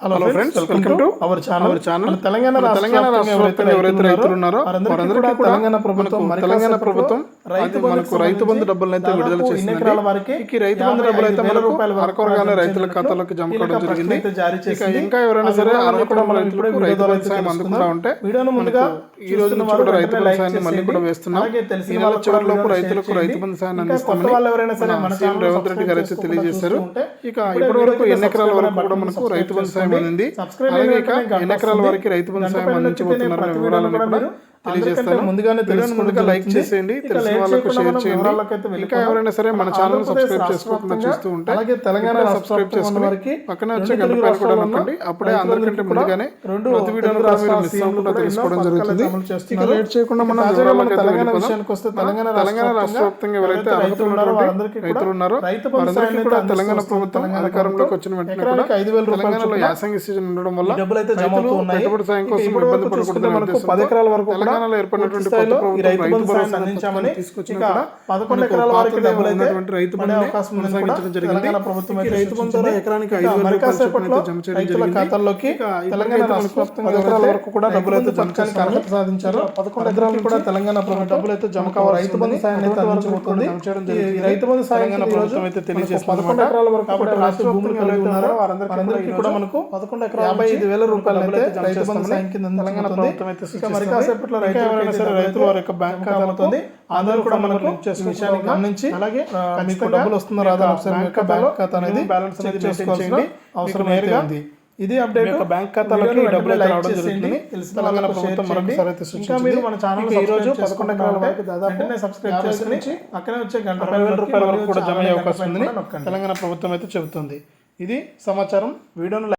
Hello friends welcome to our channel channel. మన తెలంగాణ తెలంగాణ వ్యాప్తంగా రాష్ట్ర వ్యాప్తంగా ఎవరైతే రైతులు ఉన్నారో వారందరికీ కూడా తెలంగాణ ప్రభుత్వం తెలంగాణ ప్రభుత్వం మనకు రైతు బంధు అయితే విడుదల చేసింది రైతు బంధు డబ్బులు అయితే 55,000 మనకు అరకొరగానే రైతుల ఖాతాలోకి జమ కావడం జరిగింది ఇక ఎవరైనా సరే మనం రైతులకు రైతు బంధు సాయం అందుకుంటా ఉంటే మనకు ఈ రోజు చూస్తున్న నుంచి కూడా రైతు బంధు సాయాన్ని మళ్ళీ. కూడా వేస్తున్నాం అలాగే ఈ తెలిసిన నెల వాళ్ళకు చివరి కూడా లోపు వీడియోని రైతులకు రైతు. బంధు సాయాన్ని అందిస్తామని సీఎం రేవంత్ రెడ్డి గారు అయితే తెలియజేశారు ఇక ఇప్పటి వరకు ఎన్ని ఎకరాల వరకు కూడా మనకు రైతు బంధు సాయం. అందింది అలాగే ఇక ఎన్ని ఎకరాల. వరకు రైతు బంధు సాయం అందించబోతున్నారు వివరాలను కూడా తెలియజేస్తాను ముందుగానే ముందుగా లైక్. చేసేయండి తెలిసిన వాళ్ళకు షేర్ చేయండి ఇంకా. ఎవరైనా సరే మన ఛానల్ సబ్స్క్రైబ్ చేసుకోకుండా చూస్తూ ఉంటే అలాగే తెలంగాణ సబ్స్క్రైబ్ చేసుకుని వారికి పక్కనే వచ్చే గంట కూడా నొక్కండి అప్పుడే అందరికంటే ముందుగానే రెండు ప్రతి వీడియోను తెలుగు కూడా మీరు రాష్ట్రాల మిస్ అవ్వకుండా కూడా తెలుసుకోవడం జరుగుతుంది ఇక. లేట్ చేయకుండా మనం తెలంగాణ. విషయానికి వస్తే తెలంగాణ తెలంగాణ రాష్ట్ర వ్యాప్తంగా ఎవరైతే అర్హత రైతులు ఉన్నారో ఉన్నటువంటి రైతులు ఉన్నారో వారందరికీ కూడా తెలంగాణ ప్రభుత్వం అధికారంలోకి వచ్చిన వెంటనే కూడా 5,000 రూపాయల తెలంగాణలో యాసంగి సీజన్ ఉండడం వల్ల డబ్బులు అయితే జమ అవుతున్నాయి. పెట్టుబడి సాయం కోసం ఇబ్బంది పది ఎకరాల వరకు కూడా తెలంగాణలో ఏర్పడినటువంటి అందించామని ఇక కూడా పదకొండు ఎకరాల వరకు పాతదే డబ్బులు అయితే ఉన్నటువంటి రైతు అవకాశం కొనసాగించడం జరిగింది. ప్రభుత్వం రైతు బంధు. ఎకరానికి ఐదు వేల రూపాయల జమ చేయడం రైతుల జరిగింది. ఖాతాల్లోకి తెలంగాణ ఎకరాల వరకు కూడా రైతు డబ్బులు అయితే జమ. అర్హత సాధించారో పదకొండు ఎకరాల కూడా తెలంగాణ ప్రభుత్వం డబ్బులు అయితే జమ కావాల్సి రైతు బంధు. సాయాన్ని అయితే అందించబోతుంది. రైతు బంధు సాయం ప్రభుత్వం అయితే తెలియజేస్తుంది పదకొండు. ఎకరాల వరకు కాబట్టి కూడా రాష్ట్ర భూములు కలిగి ఉన్నారో వారందరికీ కూడా మనకు పదకొండు ఎకరాల యాభై ఐదు వేల రూపాయలు అయితే రైతు బంధు సాయం కింద తెలంగాణ. ప్రభుత్వం అయితే మరి. కాసేపట్లో అయితే సరే రైతుల వారి యొక్క బ్యాంక్ ఖాతాలతో. అందరూ కూడా మనకు విషయాన్ని. గమనించి అలాగే మీకు డబ్బులు వస్తుందో రాదో యొక్క ఒకసారి మీ బ్యాంక్ యొక్క ఖాతాలో బ్యాంక్ ఖాతా అనేది బ్యాలెన్స్ అనేది చేసుకోవాల్సిన. అవసరం ఉంది ఇది అప్డేట్ బ్యాంక్ ఖాతాలోకి డబ్బులు అయితే రావడం జరుగుతుంది. తెలంగాణ ప్రభుత్వం మరొకసారి ఇంకా. మీరు మన ఛానల్ ఈ రోజు పదకొండు ఎకరాల వరకు దాదాపు సబ్స్క్రైబ్ చేసుకుని పక్కనే వచ్చే గంట వేల రూపాయల వరకు కూడా జమ అయ్యే అవకాశం ఉందని. తెలంగాణ ప్రభుత్వం అయితే చెబుతుంది ఇది సమాచారం వీడియోను